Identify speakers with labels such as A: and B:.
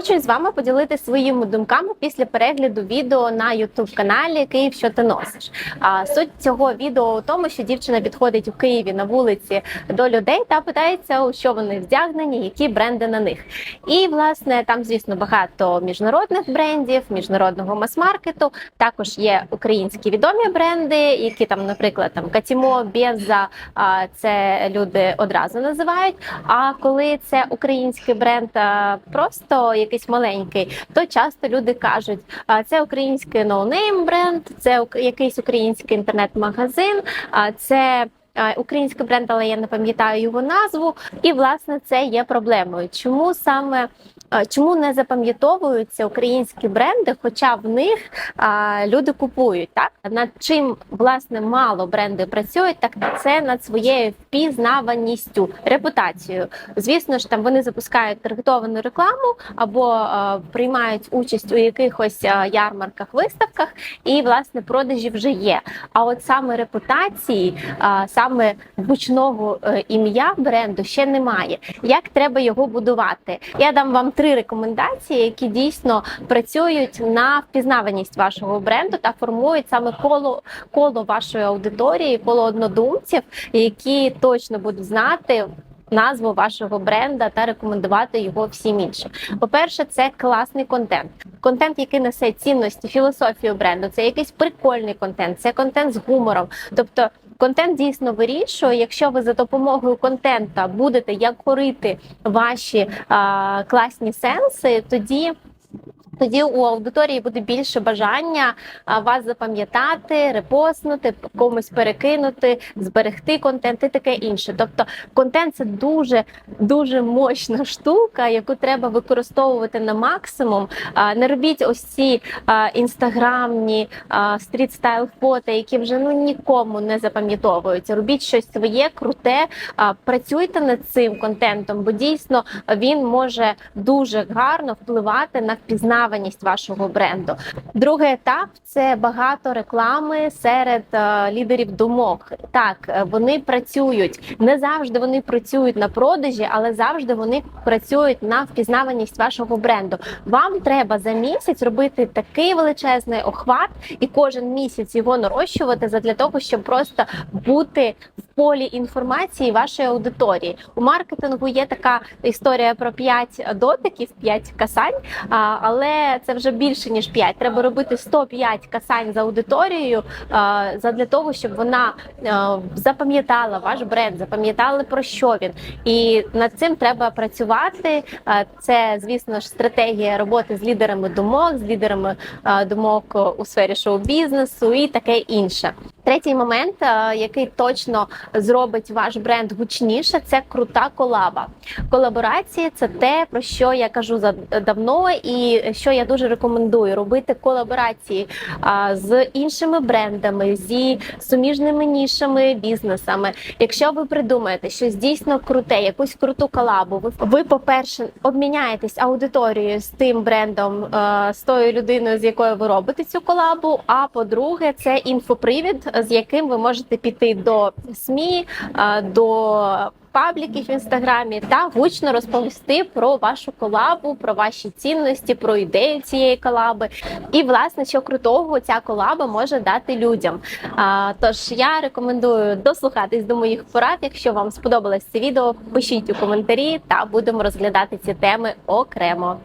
A: Хочу з вами поділитися своїми думками після перегляду відео на youtube каналі Київ, що ти носиш. А суть цього відео у тому, що дівчина підходить у Києві на вулиці до людей та питається, у що вони вдягнені, які бренди на них. І власне там, звісно, багато міжнародних брендів, міжнародного мас-маркету. Також є українські відомі бренди, які там, наприклад, там Катімо, Беза, а, це люди одразу називають. А коли це український бренд, просто якийсь маленький, то часто люди кажуть, це український ноунейм бренд, це якийсь український інтернет-магазин, а це. Український бренд, але я не пам'ятаю його назву, і власне це є проблемою. Чому саме чому не запам'ятовуються українські бренди, хоча в них люди купують так над чим власне мало бренди працюють, так це над своєю впізнаваністю, репутацією. Звісно ж, там вони запускають таргетовану рекламу або приймають участь у якихось ярмарках, виставках, і власне продажі вже є. А от саме репутації, саме гучного е, ім'я бренду ще немає. Як треба його будувати? Я дам вам три рекомендації, які дійсно працюють на впізнаваність вашого бренду та формують саме коло коло вашої аудиторії, коло однодумців, які точно будуть знати. Назву вашого бренда та рекомендувати його всім іншим. По-перше, це класний контент. Контент, який несе цінності, філософію бренду, це якийсь прикольний контент, це контент з гумором. Тобто контент дійсно вирішує, якщо ви за допомогою контента будете як корити ваші а, класні сенси, тоді. Тоді у аудиторії буде більше бажання вас запам'ятати, репостнути, комусь перекинути, зберегти контент і таке інше. Тобто, контент це дуже дуже мощна штука, яку треба використовувати на максимум. Не робіть ось ці інстаграмні стріт стайл фото, які вже ну нікому не запам'ятовуються. Робіть щось своє, круте, працюйте над цим контентом, бо дійсно він може дуже гарно впливати на впізнаваність вашого бренду. Другий етап це багато реклами серед е, лідерів думок. Так, е, вони працюють не завжди вони працюють на продажі, але завжди вони працюють на впізнаваність вашого бренду. Вам треба за місяць робити такий величезний охват і кожен місяць його нарощувати задля того, щоб просто бути в полі інформації вашої аудиторії. У маркетингу є така історія про 5 дотиків, 5 касань, а, це вже більше ніж 5. Треба робити 105 касань за аудиторією а, задля того, щоб вона запам'ятала ваш бренд, запам'ятала про що він. І над цим треба працювати. Це, звісно ж, стратегія роботи з лідерами думок, з лідерами думок у сфері шоу-бізнесу і таке інше. Третій момент, е, який точно зробить ваш бренд гучніше, це крута колаба. Колаборації це те, про що я кажу давно, і що я дуже рекомендую робити колаборації з іншими брендами, зі суміжними нішами, бізнесами. Якщо ви придумаєте щось дійсно круте, якусь круту колабу, ви, ви по-перше, обміняєтесь аудиторією з тим брендом, е, з тою людиною, з якою ви робите цю колабу. А по-друге, це інфопривід, з яким ви можете піти до СМІ, до пабліків в інстаграмі та гучно розповісти про вашу колабу, про ваші цінності, про ідею цієї колаби. І власне, що крутого ця колаба може дати людям. Тож я рекомендую дослухатись до моїх порад. Якщо вам сподобалось це відео, пишіть у коментарі та будемо розглядати ці теми окремо.